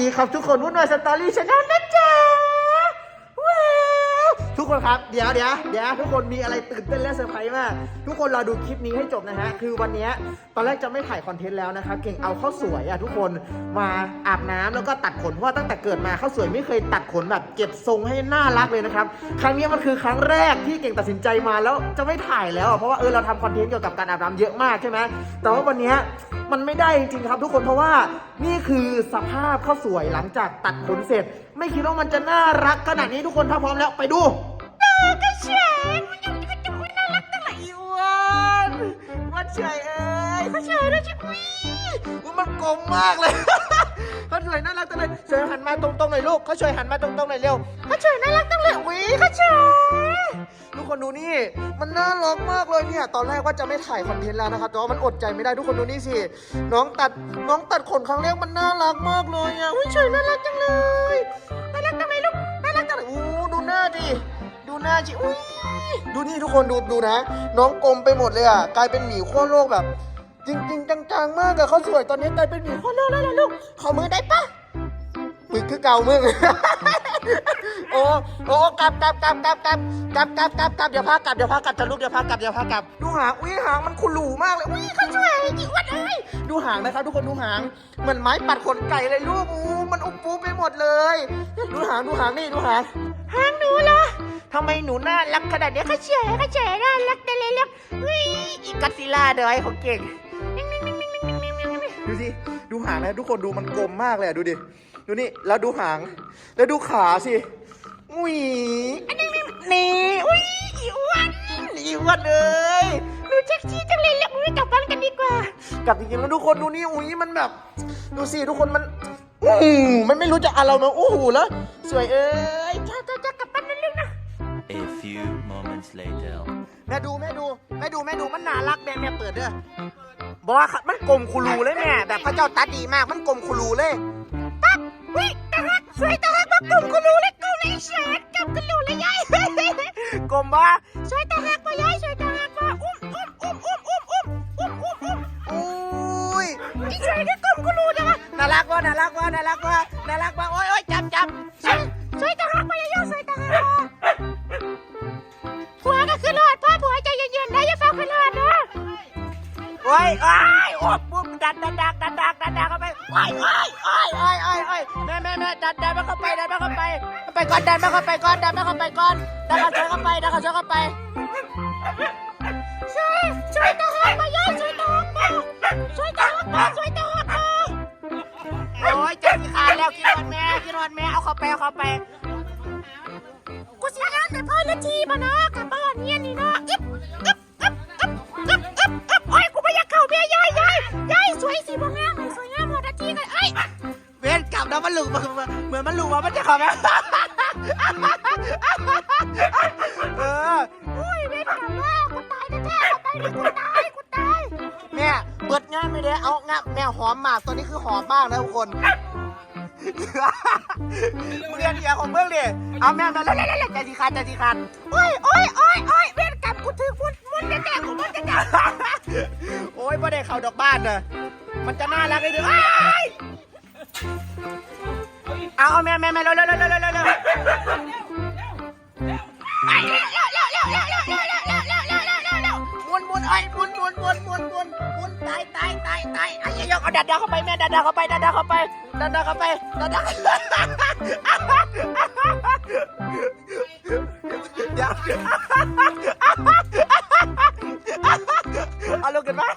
ดีครับทุกคนวุ่นวายสตอรี่ชาแนลนะจ๊ะว้า ทุกคนครับเดี๋ยวเดี๋ยวเดี๋ยวทุกคนมีอะไรตื่นเต้นและเซอร์ไพรส์มาก ทุกคนรอดูคลิปนี้ให้จบนะฮะคือวันนี้ตอนแรกจะไม่ถ่ายคอนเทนต์แล้วนะครับเก่งเอาข้าวสวยอะทุกคนมาอาบน้ำแล้วก็ตัดขนเพราะว่าตั้งแต่เกิดมาข้าวสวยไม่เคยตัดขนแบบเก็บทรงให้น่ารักเลยนะครับครั้งนี้มันคือครั้งแรกที่เก่งตัดสินใจมาแล้วจะไม่ถ่ายแล้วเพราะว่าเออเราทำคอนเทนต์เกี่ยวกับการอาบน้ำเยอะมากใช่ไหมแต่ว่าวันนี้มันไม่ได้จริงๆครับ ทุกคนเพราะว่านี่คือสภาพข้าวสวยหลังจากตัดขนเสร็จ ไม่คิดว่ามันจะน่ารักขนาดนี้ทุกคนถ้าพร้อมแล้วไปดู ก็เฉยมันยังมันจะมันน่ารักตั้งหลายอีวันวันเฉยเอ้ยเขาเฉยแล้วชิบุยอุ๊ยมันกลมมากเลย เขาสวยน่ารักจังเลยช่วยหันมาตรงๆหน่อยลูกเขาช่วยหันมาตรงๆหน่อยเร็วเขาเฉยน่ารักตั้งเลยอุ้ยเขาเฉยทุกคนดูนี่ มันน่ารักมากเลยเนี่ย ตอนแรกว่าจะไม่ถ่ายคอนเทนต์แล้วนะครับแต่ว่ามันอดใจไม่ได้ทุกคนดูนี่สิ น้องตัดน้องตัดขนครั้งแรกมันน่ารักมากเลยอะอุ้ยเฉยน่ารักจังเลยน่ารักจังเลย จิอุ้ยดูนี่ทุกคนดูดูนะ น้องกลมไปหมดเลยอะกลายเป็นหมีขั้วโลกแบบ จริง ๆ จังๆมากอะเขาสวยตอนนี้กลายเป็นหมีขั้วโลกแล้วล่ะลูกขอมือได้ปะมือคือเก่ามึงโอ้โอ้กลับกลับกลับกลับกลับกลับกลับกลับกลับเดี๋ยวพากลับเดี๋ยวพากลับจะลูกเดี๋ยวพากลับเดี๋ยวพากลับดูหางอุ้ยหางมันคุหลูมากเลยอุ้ยเขาสวยจริงวันเอ้ยดูหางนะครับทุกคนดูหางเหมือนไม้ปัดขนไก่เลยลูกอู้มันอุบปูไปหมดเลย ดูหางดูหางนี่ดูหางหางหนูเหรอ ไมหนูน่ารักขนาดนี้ยเขาเฉยเขาเฉยน่ารักแต่เลยแล้วอุ้ยอีกัสซิล่าเดอยของเก่ง ดูสิ ดูหางนะทุกคนดูมันกลมมากเลยอะดูดิ ดูนี่ แล้วดูหาง แล้วดูขาสิ อุ้ยอันนี้นี่อุ้ยอีอ้วันอีอ้วันเลยหนูเซ็กซี่จังเลยแล้วอุ้ยกลับบ้านกันดีกว่า กลับจริงๆแล้วทุกคนดูนี่อุ้ยมันแบบ ดูสิทุกคนมันอู้หูมันไม่รู้จะอะไรมาอู้หูแล้วสวยเอ้ย moments later. แม่ดูแม่ดูแม่ดูแม่ดูมันน่ารักแม่แม่เปิดเด้อบอกว่ามันกลมคูรูเลยแม่แบบพระเจ้าตาดีมากมันกลมคูรูเลยปั๊บอุ้ยตาฮักสวยตาฮักมากลุ่มกูรู้เลยกูเลยเฉิดกับกูรู้เลยยายกลมบ่สวยตาฮัก ยโอ้ยโอ้ปุ๊บดันดันดักดันดักดันดักเข้าไปโอ้ยโอ้ยโอ้ยโอ้ยโอ้ยโอ้ยแม่แม่แม่ดันดันมันเข้าไปดันมันเข้าไปไปก่อนดันมันเข้าไปก่อนดันมันเข้าไปก่อนดันเขาช่วยเข้าไปดันเขาช่วยเข้าไปสวยสวยตาฮักปะยายสวยตาฮักปะสวยตาฮักปะสวยตาฮักปะโอ้ยจะมีขาดแล้วกินวันแม่กินวันแม่เอาเข้าไปเอาเข้าไปกูสิงานแต่พ่อนาทีมานะกลับบ้านเนี่ยนี่นะอึ๊บอึ๊บอึ๊บอึ๊บ มาเหมือนมันหลุดมามันจะเข้าไหมเอออุ้ยเว้นกลับว่ากูตายแท้ๆไปดิกูตายกูตายแม่เปิดงานไม่ได้เอางานแม่หอมมากตอนนี้คือหอมมากนะทุกคนมึงเรียนเดียของเมืองดิเอาแม่มาแล้วแล้วแล้วใจสีขาดใจสีขาดโอ้ยโอ้ยโอ้ยโอ้ยเว้นกลับกูถึงมุนมุนแท้ๆกูมุนแท้โอ้ยพ่ได้เข้าดอกบ้านนะมันจะน่ารักเลยดิ เอาเอาแม่แม่แม่เร็วเร็วเร็วเร็วเร็วเร็วมุนมุนไอ้มุนมุนมุนมุนมุนมุนตายตายตายตายไอ้ยกเอาดัดดาเข้าไปแม่ดัดดาเข้าไปดัดดาเข้าไปดัดดาเข้าไปดัดดาเดี๋ยวเอาลูกกันมา